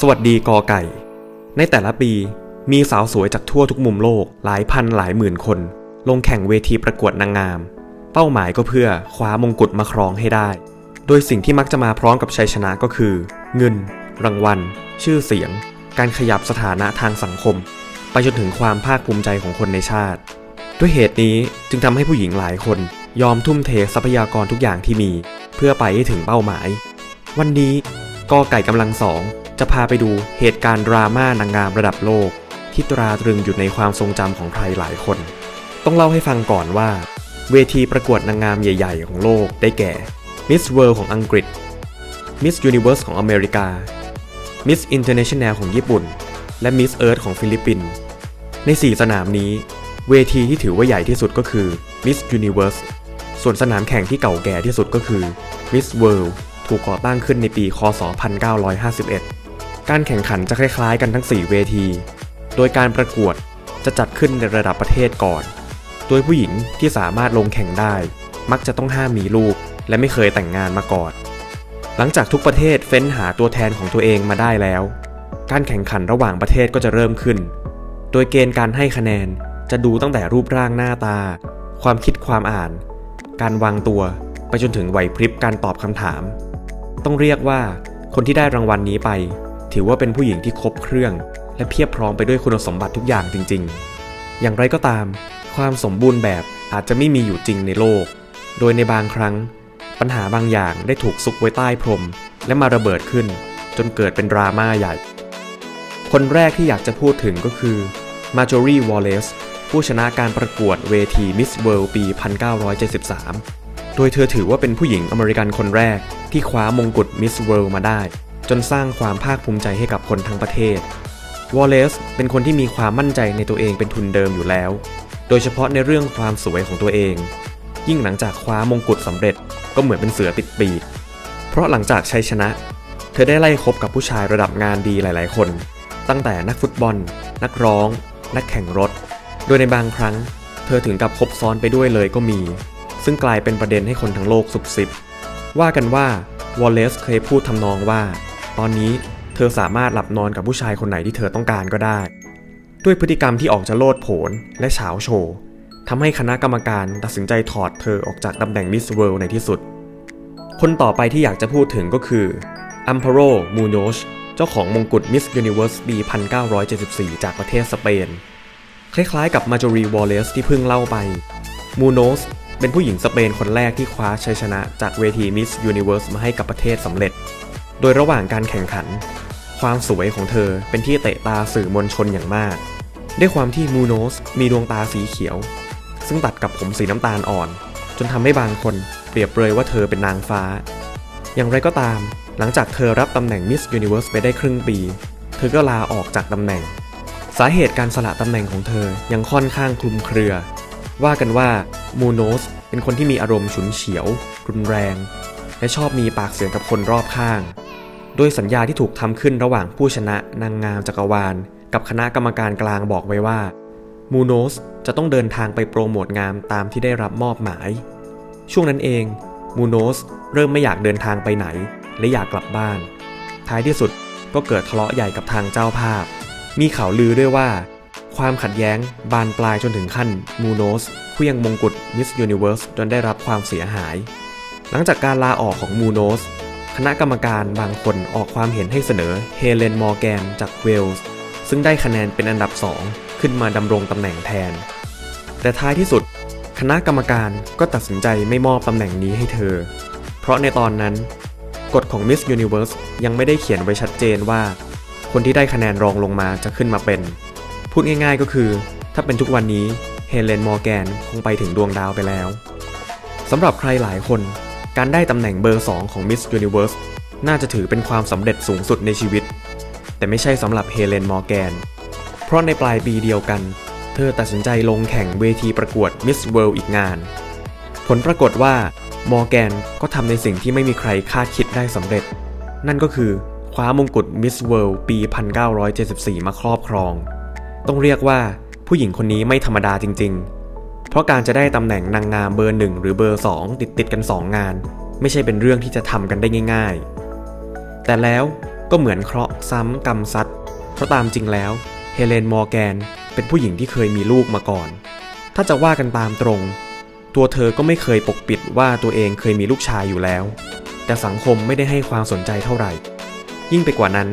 สวัสดีกอไก่ ในแต่ละปีมีสาวสวยจากทั่วทุกมุมโลกหลายพันหลายหมื่นคน ลงแข่งเวทีประกวดนางงาม เป้าหมายก็เพื่อคว้ามงกุฎมาครองให้ได้ โดยสิ่งที่มักจะมาพร้อมกับชัยชนะก็คือ เงิน รางวัล ชื่อเสียง การขยับสถานะทางสังคม ไปจนถึงความภาคภูมิใจของคนในชาติ ด้วยเหตุนี้จึงทำให้ผู้หญิงหลายคน ยอมทุ่มเททรัพยากรทุกอย่างที่มี เพื่อไปให้ถึงเป้าหมาย วันนี้กอไก่กำลังสอง จะพาไปดูเหตุการณ์ดราม่านางงามระดับโลก ที่ตราตรึงอยู่ในความทรงจำของใครหลายคน ต้องเล่าให้ฟังก่อนว่า เวทีประกวดนางงามใหญ่ ๆ ของโลกได้แก่ Miss World ของอังกฤษ Miss Universe ของอเมริกา Miss International ของญี่ปุ่น และ Miss Earth ของฟิลิปปินส์ใน 4 สนามนี้ เวทีที่ถือว่าใหญ่ที่สุดก็คือ Miss Universe ส่วนสนามแข่งที่เก่าแก่ที่สุดก็คือ Miss World ถูกก่อตั้งขึ้นในปี คศ 1951 การแข่งขันจะคล้ายๆ กันทั้ง 4 เวที โดยการประกวดจะจัดขึ้นในระดับประเทศก่อน โดยผู้หญิงที่สามารถลงแข่งได้ มักจะต้องห้ามมีลูก และไม่เคยแต่งงานมาก่อน หลังจากทุกประเทศเฟ้นหาตัวแทนของตัวเองมาได้แล้ว การแข่งขันระหว่างประเทศก็จะเริ่มขึ้น โดยเกณฑ์การให้คะแนนจะดูตั้งแต่รูปร่างหน้าตา ความคิดความอ่าน การวางตัว ไปจนถึงไหวพริบการตอบคำถาม ต้องเรียกว่าคนที่ได้รางวัลนนี้ไป ถือว่าเป็นผู้หญิงที่ครบเครื่อง และเพียบพร้อมไปด้วยคุณสมบัติทุกอย่างจริง ๆ อย่างไรก็ตาม ความสมบูรณ์แบบอาจจะไม่มีอยู่จริงในโลก โดยในบางครั้ง ปัญหาบางอย่างได้ถูกซุกไว้ใต้พรม และมาระเบิดขึ้น จนเกิดเป็นดราม่าใหญ่ คนแรกที่อยากจะพูดถึงก็คือมาจอรีวอลเลซผู้ชนะการประกวดเวที Miss World ปี 1973 โดยเธอถือว่าเป็นผู้หญิงอเมริกันคนแรกที่คว้ามงกุฎ Miss World มาได้ จนสร้างความภาคภูมิใจให้กับคนทั้งประเทศ วอลเลซเป็นคนที่มีความมั่นใจในตัวเองเป็นทุนเดิมอยู่แล้ว โดยเฉพาะในเรื่องความสวยของตัวเอง ยิ่งหลังจากคว้ามงกุฎสำเร็จก็เหมือนเป็นเสือติดปีก เพราะหลังจากชัยชนะ เธอได้ไล่คบกับผู้ชายระดับงานดีหลาย ๆ คน ตั้งแต่นักฟุตบอล นักร้อง นักแข่งรถ โดยในบางครั้ง เธอถึงกับคบซ้อนไปด้วยเลยก็มี ซึ่งกลายเป็นประเด็นให้คนทั้งโลกสุบซิบว่ากันว่าวอลเลซเคยพูดทำนองว่า ตอนนี้เธอสามารถหลับนอนกับผู้ชายคนไหนที่เธอต้องการก็ได้ ด้วยพฤติกรรมที่ออกจะโลดโผนและเฉาโชว์ทำให้คณะกรรมการตัดสินใจถอดเธอออกจากตำแหน่งมิสเวิลด์ในที่สุด คนต่อไปที่อยากจะพูดถึงก็คืออัมพโรมูโนชเจ้าของมงกุฎมิสยูนิเวอร์สปี 1974 จากประเทศสเปน คล้ายๆกับมาจอรีวอลเลซที่เพิ่งเล่าไป มูโนสเป็นผู้หญิงสเปนคนแรกที่คว้าชัยชนะจากเวทีมิสยูนิเวอร์สมาให้กับประเทศสำเร็จ โดยระหว่างการแข่งขัน ความสวยของเธอเป็นที่เตะตาสื่อมวลชนอย่างมาก ด้วยความที่มูโนสมีดวงตาสีเขียว ซึ่งตัดกับผมสีน้ำตาลอ่อน จนทำให้บางคนเปรียบเปรยว่าเธอเป็นนางฟ้า อย่างไรก็ตาม หลังจากเธอรับตำแหน่งมิสยูนิเวอร์สไปได้ครึ่งปี เธอก็ลาออกจากตำแหน่ง สาเหตุการสละตำแหน่งของเธอยังค่อนข้างคลุมเครือ ว่ากันว่ามูโนสเป็นคนที่มีอารมณ์ฉุนเฉียว รุนแรง และชอบมีปากเสียงกับคนรอบข้าง โดยสัญญาที่ถูกทำขึ้นระหว่างผู้ชนะนางงามจักรวาล กับคณะกรรมการกลางบอกไว้ว่ามูโนสจะต้องเดินทางไปโปรโมทงานตามที่ได้รับมอบหมาย ช่วงนั้นเองมูโนสเริ่มไม่อยากเดินทางไปไหน และอยากกลับบ้าน ท้ายที่สุดก็เกิดทะเลาะใหญ่กับทางเจ้าภาพ มีข่าวลือด้วยว่า ความขัดแย้งบานปลายจนถึงขั้นมูโนสเคลื่องมงกุฎมิสยูนิเวอร์สจนได้รับความเสียหาย หลังจากการลาออกของมูโนส คณะกรรมการบางคนออกความเห็นให้เสนอเฮเลนมอร์แกนจากเวลส์ซึ่งได้คะแนนเป็นอันดับ 2 ขึ้นมาดำรงตำแหน่งแทน แต่ท้ายที่สุด คณะกรรมการก็ตัดสินใจไม่มอบตำแหน่งนี้ให้เธอ เพราะในตอนนั้น กฎของ Miss Universe ยังไม่ได้เขียนไว้ชัดเจนว่า คนที่ได้คะแนนรองลงมาจะขึ้นมาเป็น พูดง่ายๆก็คือ ถ้าเป็นทุกวันนี้เฮเลนมอร์แกนคงไปถึงดวงดาวไปแล้วสำหรับใครหลายคน การได้ตำแหน่งเบอร์ 2 ของ Miss Universe น่าจะถือเป็นความสำเร็จสูงสุดในชีวิต แต่ไม่ใช่สำหรับเฮเลนมอร์แกน เพราะในปลายปีเดียวกัน เธอตัดสินใจลงแข่งเวทีประกวด Miss World อีกงาน ผลปรากฏว่ามอร์แกนก็ทำในสิ่งที่ไม่มีใครคาดคิดได้สำเร็จ นั่นก็คือคว้ามงกุฎ Miss World ปี 1974 มาครอบครอง ต้องเรียกว่าผู้หญิงคนนี้ไม่ธรรมดาจริง ๆ เพราะการจะได้ตำแหน่งนางงามเบอร์หนึ่งหรือเบอร์2ติดติดกัน 2 งาน ไม่ใช่เป็นเรื่องที่จะทำกันได้ง่าย ๆ แต่แล้วก็เหมือนเคราะห์ซ้ำกรรมซัดเพราะตามจริงแล้วเฮเลนมอร์แกนเป็นผู้หญิงที่เคยมีลูกมาก่อน ถ้าจะว่ากันตามตรง ตัวเธอก็ไม่เคยปกปิดว่าตัวเองเคยมีลูกชายอยู่แล้ว แต่สังคมไม่ได้ให้ความสนใจเท่าไหร่ ยิ่งไปกว่านั้น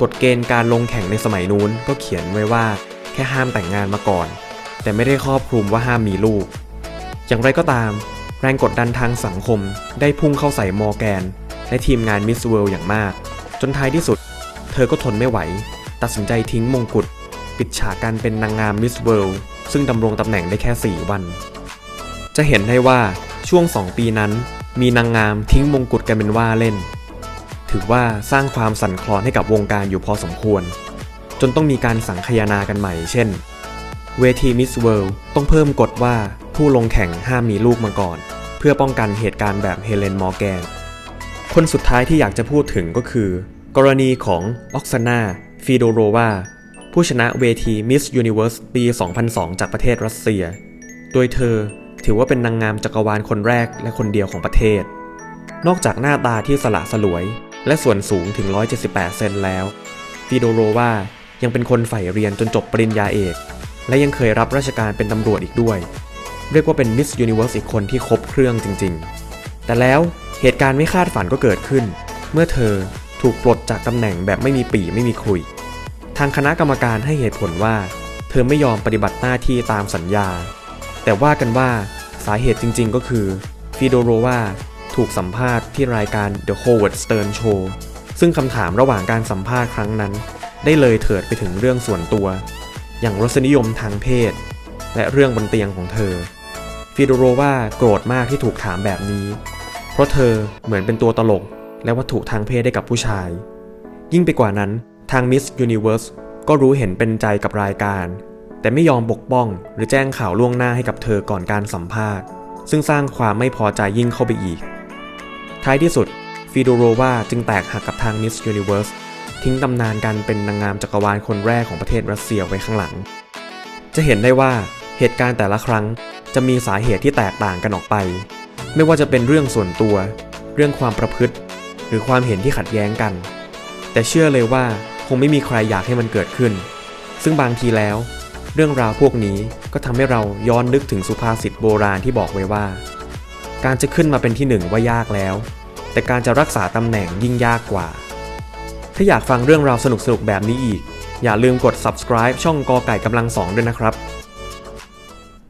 กฎเกณฑ์การลงแข่งในสมัยนู้นก็เขียนไว้ว่าแค่ห้ามแต่งงานมาก่อน แต่ไม่ได้ครอบคลุมว่าห้ามมีลูก อย่างไรก็ตาม แรงกดดันทางสังคมได้พุ่งเข้าใส่มอร์แกน และทีมงานมิสเวิลด์อย่างมาก จนท้ายที่สุด เธอก็ทนไม่ไหว ตัดสินใจทิ้งมงกุฎปิดฉากการเป็นนางงามมิสเวิลด์ซึ่งดำรงตำแหน่งได้แค่ 4 วัน จะเห็นได้ว่าช่วง 2 ปีนั้น มีนางงามทิ้งมงกุฎกันเป็นว่าเล่น ถือว่าสร้างความสั่นคลอนให้กับวงการอยู่พอสมควร จนต้องมีการสังคายนากันใหม่ เช่น เวทีมิสเวิลด์ต้องเพิ่มกฎว่าผู้ลงแข่งห้ามมีลูกมาก่อน เพื่อป้องกันเหตุการณ์แบบเฮเลนมอร์แกน คนสุดท้ายที่อยากจะพูดถึงก็คือ กรณีของออกซานาฟีโดโรวาผู้ชนะเวที Miss Universe ปี 2002 จากประเทศรัสเซีย โดยเธอถือว่าเป็นนางงามจักรวาลคนแรกและคนเดียวของประเทศ นอกจากหน้าตาที่สละสลวย และส่วนสูงถึง 178 เซนแล้วฟีโดโรวายังเป็นคนใฝ่เรียนจนจบปริญญาเอก และยังเคยรับราชการเป็นตำรวจอีกด้วย เรียกว่าเป็น Miss Universe อีกคนที่ครบเครื่องจริง ๆ แต่แล้วเหตุการณ์ไม่คาดฝันก็เกิดขึ้น เมื่อเธอถูกปลดจากตำแหน่งแบบไม่มีปีไม่มีคุย ทางคณะกรรมการให้เหตุผลว่า เธอไม่ยอมปฏิบัติหน้าที่ตามสัญญา แต่ว่ากันว่าสาเหตุจริง ๆ ก็คือฟีโดโรวาถูกสัมภาษณ์ที่รายการ The Howard Stern Show ซึ่งคำถามระหว่างการสัมภาษณ์ครั้งนั้น ได้เลยเถิดไปถึงเรื่องส่วนตัว อย่างรสนิยมทางเพศ และเรื่องบนเตียงของเธอฟีโดโรวาโกรธมากที่ถูกถามแบบนี้ เพราะเธอเหมือนเป็นตัวตลก และวัตถุทางเพศได้กับผู้ชาย ยิ่งไปกว่านั้นทาง Miss Universe ก็รู้เห็นเป็นใจกับรายการ แต่ไม่ยอมปกป้องหรือแจ้งข่าวล่วงหน้าให้กับเธอก่อนการสัมภาษณ์ ซึ่งสร้างความไม่พอใจยิ่งเข้าไปอีก ท้ายที่สุดฟีโดโรวาจึงแตกหักกับทาง Miss Universe ทิ้งตำนานการเป็นนางงามจักรวาลคนแรกของประเทศรัสเซียไว้ข้างหลัง จะเห็นได้ว่าเหตุการณ์แต่ละครั้งจะมีสาเหตุที่แตกต่างกันออกไป ไม่ว่าจะเป็นเรื่องส่วนตัว เรื่องความประพฤติ หรือความเห็นที่ขัดแย้งกัน แต่เชื่อเลยว่าคงไม่มีใครอยากให้มันเกิดขึ้น ซึ่งบางทีแล้ว เรื่องราวพวกนี้ก็ทำให้เราย้อนนึกถึงสุภาษิตโบราณที่บอกไว้ว่า การจะขึ้นมาเป็นที่หนึ่งว่ายากแล้ว แต่การจะรักษาตำแหน่งยิ่งยากกว่า ถ้าอยากฟังเรื่องราวสนุกๆ แบบนี้อีก อย่าลืมกด subscribe ช่องกอไก่กำลังสองด้วยนะครับ